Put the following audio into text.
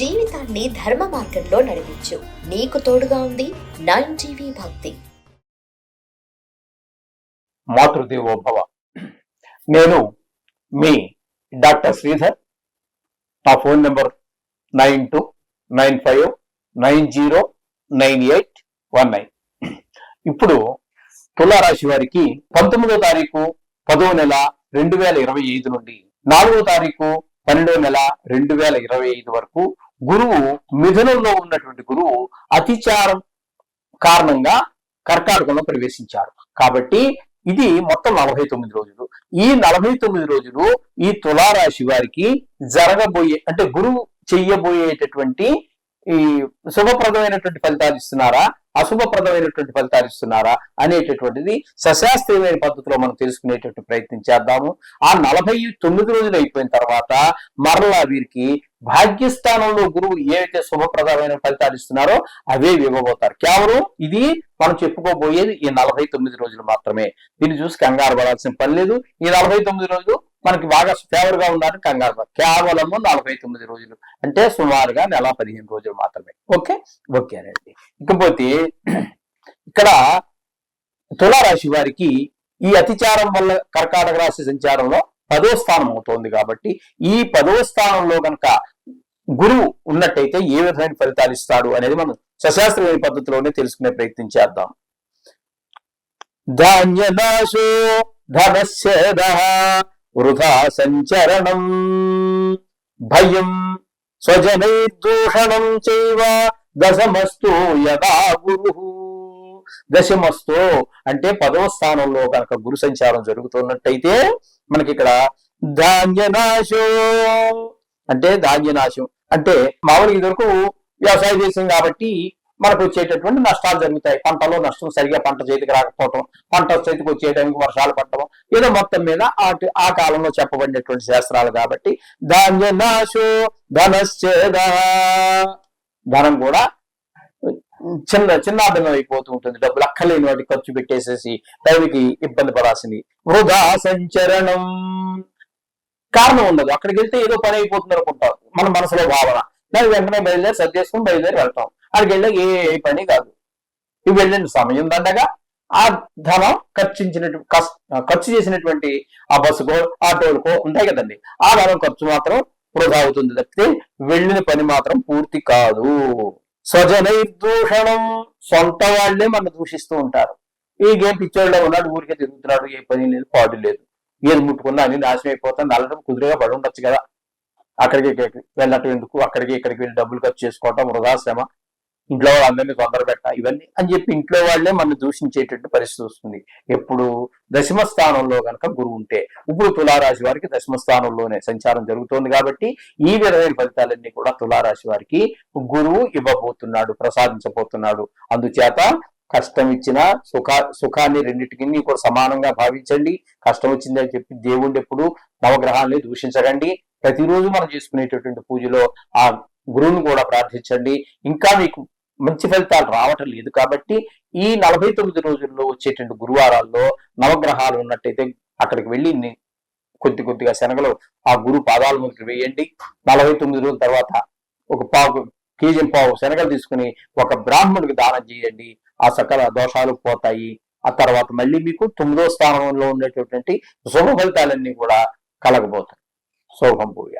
జీవితాన్ని ధర్మ మార్గంలో నడిపించు. నీకు తోడుగా ఉంది నైన్ టీవీ భక్తి. మాతృదేవోభవ. నేను మీ డాక్టర్ శ్రీధర్. నా phone number nine two nine five nine zero nine eight one nine. ఇప్పుడు తులారాశి వారికి పంతొమ్మిదో తారీఖు పదో నెల రెండు వేల ఇరవై ఐదు నుండి నాలుగో తారీఖు పన్నెండో నెల రెండు వేల ఇరవై ఐదు వరకు గురువు మిథునంలో ఉన్నటువంటి గురువు అతిచారం కారణంగా కర్కాటకంలో ప్రవేశించారు. కాబట్టి ఇది మొత్తం నలభై తొమ్మిది రోజులు. ఈ నలభై తొమ్మిది రోజులు ఈ తులారాశి వారికి జరగబోయే అంటే గురువు చెయ్యబోయేటటువంటి ఈ శుభప్రదమైనటువంటి ఫలితాలు ఇస్తున్నారా? అశుభప్రదమైనటువంటి ఫలితాలు ఇస్తున్నారా? అనేటటువంటిది సశాస్త్రీయమైన పద్ధతిలో మనం తెలుసుకునేటటువంటి ప్రయత్నం చేద్దాము. ఆ నలభై తొమ్మిది రోజులు అయిపోయిన తర్వాత మరలా వీరికి భాగ్యస్థానంలో గురువు ఏవైతే శుభప్రదమైన ఫలితాలు ఇస్తున్నారో అవే ఇవ్వబోతారు. కేవలం ఇది మనం చెప్పుకోబోయేది ఈ నలభై తొమ్మిది రోజులు మాత్రమే. దీన్ని చూసి కంగారు పడాల్సిన పని లేదు. ఈ నలభై తొమ్మిది రోజులు మనకి బాగా ఫేవర్గా ఉండాలని కంగారు పడ కేవలము నలభై తొమ్మిది రోజులు. అంటే సుమారుగా నెల పదిహేను రోజులు మాత్రమే. ఓకే? ఓకే అండి. ఇకపోతే ఇక్కడ తులారాశి వారికి ఈ అతిచారం వల్ల కర్కాటక రాశి సంచారంలో పదో స్థానం అవుతోంది కాబట్టి ఈ పదో స్థానంలో కనుక గురువు ఉన్నట్టయితే ఏ విధమైన ఫలితాలు ఇస్తాడు అనేది మనం సశాస్త్రీయ పద్ధతిలోనే తెలుసుకునే ప్రయత్నం చేద్దాం. ధాన్యనాశో ధనస్య వృధా సంచరణం భయం స్వజనైర్దూషణం చైవ దశమస్తు యదా గురు దశమస్తు అంటే పదవ స్థానంలో కనుక గురు సంచారం జరుగుతున్నట్టయితే మనకి ఇక్కడ ధాన్యనాశం అంటే ధాన్యనాశం. అంటే మామూలుగా ఇదివరకు వ్యవసాయ దేశం కాబట్టి మనకు వచ్చేటటువంటి నష్టాలు జరుగుతాయి. పంటలో నష్టం సరిగా పంట చేతికి రాకపోవటం పంట చేతికి వచ్చేయడానికి వర్షాలు పడటం ఏదో మొత్తం మీద ఆ- ఆ కాలంలో చెప్పబడినటువంటి శాస్త్రాలు కాబట్టి ధాన్యనాశో ధనశ్చేద. ధనం కూడా చిన్న చిన్నాభిన్నం అయిపోతూ ఉంటుంది. డబ్బులు అక్కలేని వాటికి ఖర్చు పెట్టేసేసి టైంకి ఇబ్బంది పడాల్సింది. వృధా సంచరణం. కారణం ఉండదు. అక్కడికి వెళ్తే ఏదో పని అయిపోతుంది అనుకుంటాం. మన మనసులో భావన. దాని వెంటనే బయలుదేరి సర్దేసుకుని బయలుదేరి వెళ్తాం. అక్కడికి వెళ్ళి ఏ పని కాదు. ఇవి వెళ్ళిన సమయం దండగా ఆ ధనం ఖర్చించినట్టు ఖర్చు చేసినటువంటి ఆ బస్సుకో ఆటోలకో ఉంటాయి కదండి. ఆ ధనం ఖర్చు మాత్రం వృధా అవుతుంది తప్పితే వెళ్ళిన పని మాత్రం పూర్తి కాదు. స్వజనైర్దూషణం సొంత వాళ్ళే మనం దూషిస్తూ ఉంటారు. ఈ గేమ్ పిచ్చోళ్ళలో ఉన్నాడు ఊరికే తిరుగుతున్నాడు ఏ పని లేదు పాడు లేదు. ఏది ముట్టుకున్నా అన్ని నాశనం అయిపోతుంది నల్లడం కుదురుగా పడి ఉండొచ్చు కదా. అక్కడికి వెళ్ళటం ఎందుకు? అక్కడికి ఇక్కడికి వెళ్ళి డబ్బులు ఖర్చు చేసుకోవటం వృధాశ్రమ ఇంట్లో వాళ్ళందరినీ తొందర పెట్ట ఇవన్నీ అని చెప్పి ఇంట్లో వాళ్ళే మన దూషించేటట్టు పరిస్థితి వస్తుంది. ఎప్పుడు దశమ స్థానంలో కనుక గురువు ఉంటే ఇప్పుడు తులారాశి వారికి దశమ స్థానంలోనే సంచారం జరుగుతోంది కాబట్టి ఈ విధమైన ఫలితాలన్నీ కూడా తులారాశి వారికి గురువు ఇవ్వబోతున్నాడు ప్రసాదించబోతున్నాడు. అందుచేత కష్టం ఇచ్చిన సుఖ సుఖాన్ని రెండింటికి కూడా సమానంగా భావించండి. కష్టం వచ్చిందని చెప్పి దేవుణ్ణి ఎప్పుడు నవగ్రహాల్ని దూషించకండి. ప్రతిరోజు మనం చేసుకునేటటువంటి పూజలో ఆ గురువుని కూడా ప్రార్థించండి. ఇంకా మీకు మంచి ఫలితాలు రావటం లేదు. కాబట్టి ఈ నలభై తొమ్మిది రోజుల్లో వచ్చేటువంటి గురువారాల్లో నవగ్రహాలు ఉన్నట్టయితే అక్కడికి వెళ్ళి కొద్ది కొద్దిగా శనగలు ఆ గురు పాదాల ముందుకు వేయండి. నలభై తొమ్మిది రోజుల తర్వాత ఒక పావు కేజీ పావు శనగలు తీసుకుని ఒక బ్రాహ్మణుడికి దానం చేయండి. ఆ సకల దోషాలు పోతాయి. ఆ తర్వాత మళ్ళీ మీకు తొమ్మిదో స్థానంలో ఉండేటటువంటి శుభ ఫలితాలన్నీ కూడా కలగబోతాయి. శోభం పూయ